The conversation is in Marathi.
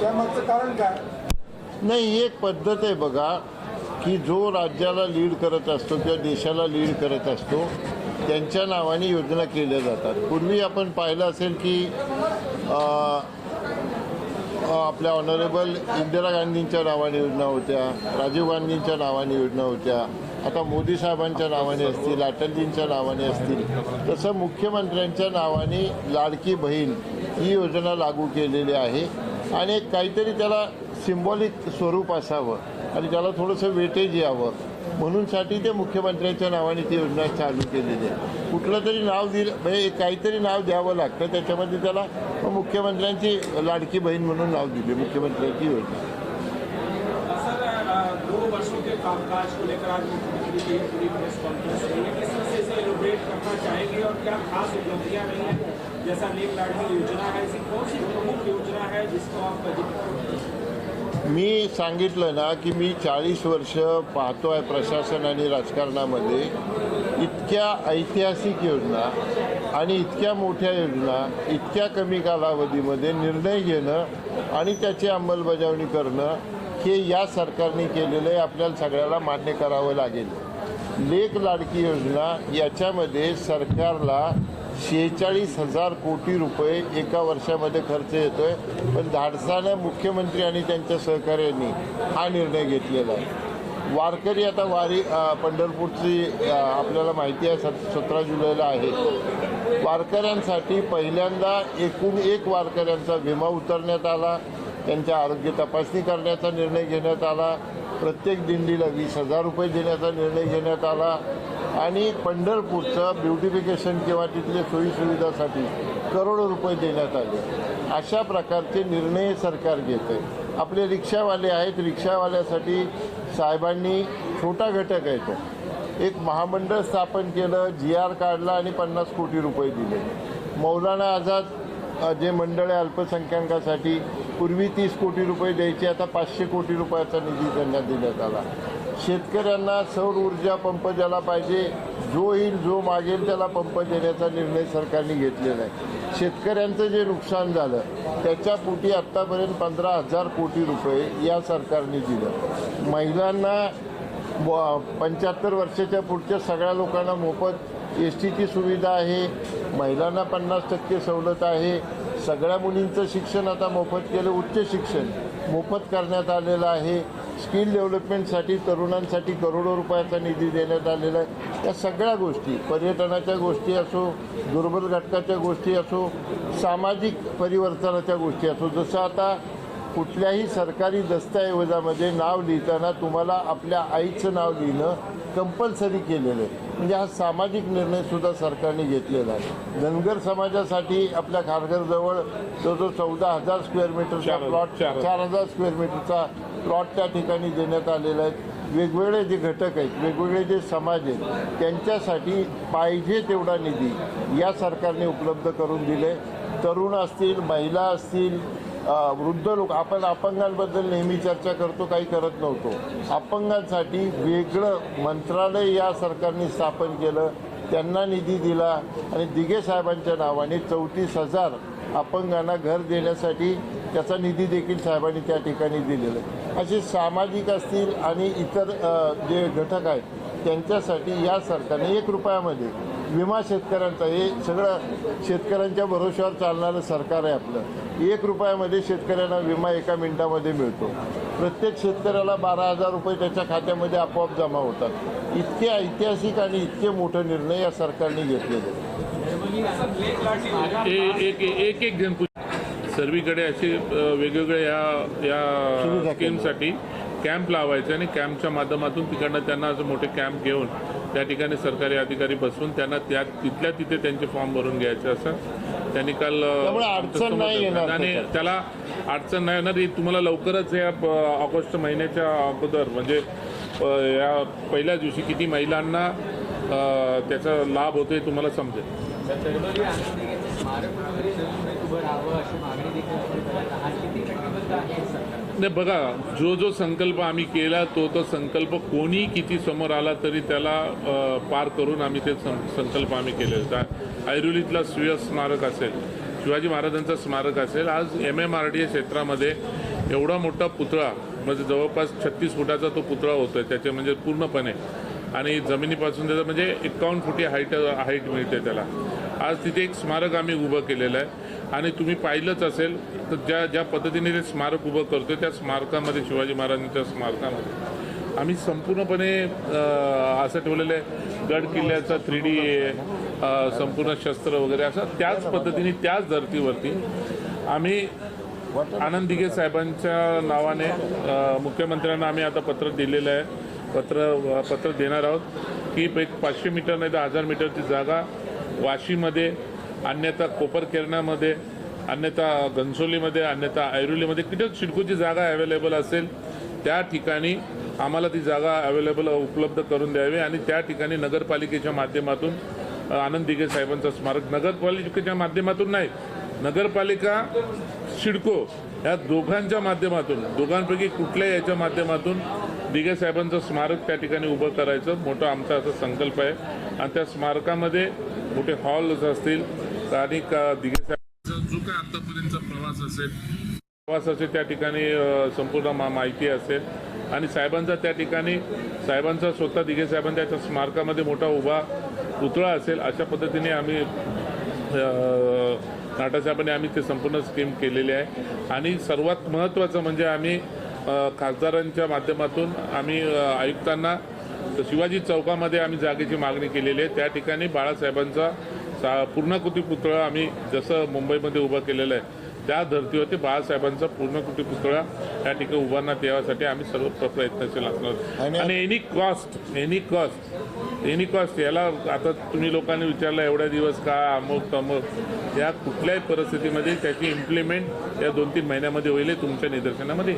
त्यामागचं कारण काय? नाही एक पद्धत आहे बघा की जो राज्याला लीड करत असतो किंवा देशाला लीड करत असतो त्यांच्या नावाने योजना केल्या जातात. पूर्वी आपण पाहिलं असेल की आपल्या ऑनरेबल इंदिरा गांधींच्या नावाने योजना होत्या राजीव गांधींच्या नावाने योजना होत्या आता मोदी साहेबांच्या नावाने असतील अटलजींच्या नावाने असतील तसं मुख्यमंत्र्यांच्या नावाने लाडकी बहीण ही योजना लागू केलेली आहे. आणि काहीतरी त्याला सिम्बॉलिक स्वरूप असावं आणि त्याला थोडंसं वेटेज यावं म्हणूनसाठी ते मुख्यमंत्र्यांच्या नावाने ती योजना चालू केलेली आहे कुठलं तरी नाव दिलं म्हणजे काहीतरी नाव द्यावं लागतं त्याच्यामध्ये त्याला मुख्यमंत्र्यांची लाडकी बहीण म्हणून नाव दिले मुख्यमंत्र्यांची योजना कामकाज को लेकर आज मुख्यमंत्री की पूरी प्रेस कॉन्फ्रेंस किस तरह से इसे एलोब्रेट करना चाहेंगे और क्या खास उपलब्धियां रही हैं जैसा नेम लाडली योजना है ऐसी कौन सी प्रमुख योजना है जिसको आप मी सांगितलं ना की मी चाळीस वर्ष पाहतो आहे प्रशासन आणि राजकारणामध्ये इतक्या ऐतिहासिक योजना आणि इतक्या मोठ्या योजना इतक्या कमी कालावधीमध्ये निर्णय घेणं आणि त्याची अंमलबजावणी करणं हे या सरकारने केलेलं आहे. आपल्याला सगळ्याला मान्य करावं लागेल. लेख लाडकी योजना याच्यामध्ये सरकारला शेहेचाळीस हजार कोटी रुपये एका वर्षामध्ये खर्च येतो आहे पण धाडसानं मुख्यमंत्री आणि त्यांच्या सहकार्यांनी हा निर्णय घेतलेला आहे. वारकरी आता वारी पंढरपूरची आपल्याला माहिती आहे सत सतरा जुलैला आहे. वारकऱ्यांसाठी पहिल्यांदा एकूण एक वारकऱ्यांचा विमा उतरण्यात आला. त्यांच्या आरोग्य तपासणी करण्याचा निर्णय घेण्यात आला. प्रत्येक दिंडीला वीस हजार रुपये देण्याचा निर्णय घेण्यात आला. आणि पंढरपूरचं ब्युटिफिकेशन किंवा तिथल्या सोयीसुविधासाठी करोडो रुपये देण्यात आले. अशा प्रकारचे निर्णय सरकार घेत आहे आपले रिक्षावाले आहेत रिक्षावाल्यासाठी साहेबांनी छोटा घटक आहे तो. एक महामंडळ स्थापन केलं जी आर काढला आणि पन्नास कोटी रुपये दिले. मौलाना आझाद जे मंडळ आहे अल्पसंख्याकासाठी पूर्वी तीस कोटी रुपये द्यायचे आता पाचशे कोटी रुपयाचा निधी त्यांना देण्यात आला. शेतकऱ्यांना सौर ऊर्जा पंप ज्याला पाहिजे जो येईल जो मागेल त्याला पंप देण्याचा निर्णय सरकारने घेतलेला आहे. शेतकऱ्यांचं जे नुकसान झालं त्याच्या पोटी आत्तापर्यंत पंधरा हजार कोटी रुपये या सरकारने दिलं. महिलांना पंच्याहत्तर वर्षाच्या पुढच्या सगळ्या लोकांना मोफत एस टीची सुविधा आहे महिलांना पन्नास टक्के सवलत आहे. सगळ्या मुलींचं शिक्षण आता मोफत केलं उच्च शिक्षण मोफत करण्यात आलेलं आहे. स्किल डेव्हलपमेंटसाठी तरुणांसाठी करोडो रुपयाचा निधी देण्यात आलेला आहे. या सगळ्या गोष्टी पर्यटनाच्या गोष्टी असो दुर्बल घटकाच्या गोष्टी असो सामाजिक परिवर्तनाच्या गोष्टी असो जसं आता कुठल्याही सरकारी दस्तऐवजामध्ये नाव लिहिताना तुम्हाला आपल्या आईचं नाव लिहिणं कंपल्सरी केलेलं आहे. म्हणजे हा सामाजिक निर्णयसुद्धा सरकारने घेतलेला आहे. धनगर समाजासाठी आपल्या खारघरजवळ जवळजवळ चौदा हजार स्क्वेअर मीटरचा प्लॉट चार हजार स्क्वेअर मीटरचा प्लॉट त्या ठिकाणी देण्यात आलेले आहे. वेगवेगळे जे घटक आहेत वेगवेगळे जे समाज आहेत त्यांच्यासाठी पाहिजे तेवढा निधी या सरकारने उपलब्ध करून दिले तरुण असतील महिला असतील वृद्ध लोक आपण अपंगांबद्दल नेहमी चर्चा करतो काही करत नव्हतो. अपंगांसाठी वेगळं मंत्रालय या सरकारने स्थापन केलं त्यांना निधी दिला आणि दिघे साहेबांच्या नावाने चौतीस हजार अपंगांना घर देण्यासाठी त्याचा निधी देखील साहेबांनी त्या ठिकाणी दिलेला आहे. असे सामाजिक असतील आणि इतर जे घटक आहेत त्यांच्यासाठी या सरकारने एक रुपयामध्ये विमा शेतकऱ्यांचा हे सगळं शेतकऱ्यांच्या भरोश्यावर चालणारं सरकार आहे आपलं. एक रुपयामध्ये शेतकऱ्यांना विमा एका मिनिटामध्ये मिळतो. प्रत्येक शेतकऱ्याला बारा हजार रुपये त्याच्या खात्यामध्ये आपोआप जमा होतात. इतके ऐतिहासिक आणि इतके मोठे निर्णय या सरकारने घेतलेले एक एक सर्वीकडे असे अ, वेगवेगळे या या स्कीमसाठी कॅम्प लावायचे आणि कॅम्पच्या माध्यमातून तिकडनं त्यांना असं मोठे कॅम्प घेऊन त्या ठिकाणी सरकारी अधिकारी बसवून त्यांना त्या तिथल्या तिथे त्यांचे फॉर्म भरून घ्यायचे असं त्यांनी काल आणि. त्याला अडचण नाही येणार ही तुम्हाला लवकरच या ऑगस्ट महिन्याच्या अगोदर म्हणजे या पहिल्या दिवशी किती महिलांना त्याचा लाभ होतोय तुम्हाला समजेल. नाही बघा जो जो संकल्प आम्ही केला तो तो संकल्प कोणी किती समोर आला तरी त्याला पार करून आम्ही ते सं- संकल्प आम्ही केले ऐरोलीतला सुय स्मारक असेल शिवाजी महाराजांचं स्मारक असेल आज M M R D A क्षेत्रामध्ये एवढा मोठा पुतळा म्हणजे जवळपास छत्तीस फुटाचा तो पुतळा होतोय त्याचे म्हणजे पूर्णपणे आणि जमिनीपासून त्याचं म्हणजे एकावन्न फुटी हाईट हाईट मिळते त्याला. आज तिथे एक स्मारक आम्ही उभं केलेलं आहे. आणि तुम्ही पाहिलंच असेल तर ज्या ज्या पद्धतीने ते स्मारक उभं करतो त्या स्मारकामध्ये शिवाजी महाराजांच्या स्मारकामध्ये. आम्ही संपूर्णपणे असं ठेवलेलं आहे गड किल्ल्याचा थ्री डी संपूर्ण शस्त्र वगैरे असं त्याच पद्धतीने त्याच धर्तीवरती आम्ही आनंद दिघे साहेबांच्या नावाने मुख्यमंत्र्यांना आम्ही आता पत्र दिलेलं आहे. पत्र पत्र देणार आहोत की एक पाचशे मीटर नाही तर हजार मीटरची जागा वाशीमध्ये अन्यथा कोपरकेरणामध्ये अन्यथा घनसोलीमध्ये अन्यथा ऐरोलीमध्ये किटक सिडकोची जागा अवेलेबल असेल त्या ठिकाणी आम्हाला ती जागा अवेलेबल उपलब्ध करून द्यावी आणि त्या ठिकाणी नगरपालिकेच्या माध्यमातून आनंद दिघे साहेबांचं स्मारक नगरपालिकेच्या माध्यमातून नाही नगरपालिका सिडको या दोघांच्या माध्यमातून दोघांपैकी कुठल्या याच्या माध्यमातून दिघे साहेबांचं स्मारक त्या ठिकाणी उभं करायचं. मोठं आमचा असा संकल्प आहे. आणि त्या स्मारकामध्ये मोठे हॉल्स असतील आणि दिघे साहेबांचा जो काय आतापर्यंतचा प्रवास असेल प्रवासाची त्या ठिकाणी संपूर्ण मा माहिती असेल. आणि साहेबांचा त्या ठिकाणी साहेबांचा स्वतः दिघे साहेबांच्या त्या स्मारकामध्ये मोठा उभा पुतळा असेल अशा पद्धतीने आम्ही नाटासाहेबांनी आम्ही ते संपूर्ण स्कीम केलेली आहे. आणि सर्वात महत्त्वाचं म्हणजे आम्ही खासदारांच्या माध्यमातून आम्ही आयुक्तांना शिवाजी चौकामध्ये आम्ही जागेची मागणी केलेली आहे. त्या ठिकाणी बाळासाहेबांचा सा पूर्णकृती पुतळा आम्ही जसं मुंबईमध्ये उभं केलेलं आहे त्या धर्तीवरती बाळासाहेबांचा पूर्णकृती पुतळा त्या ठिकाणी उभारण्यात यासाठी आम्ही सर्व प्र- प्रयत्नशील असणार. आणि- any cost any cost any cost याला आता तुम्ही लोकांनी विचारलं एवढ्या दिवस का अमुक तमुक या कुठल्याही परिस्थितीमध्ये त्याची इम्प्लिमेंट या दोन तीन महिन्यामध्ये होईल तुमच्या निदर्शनामध्ये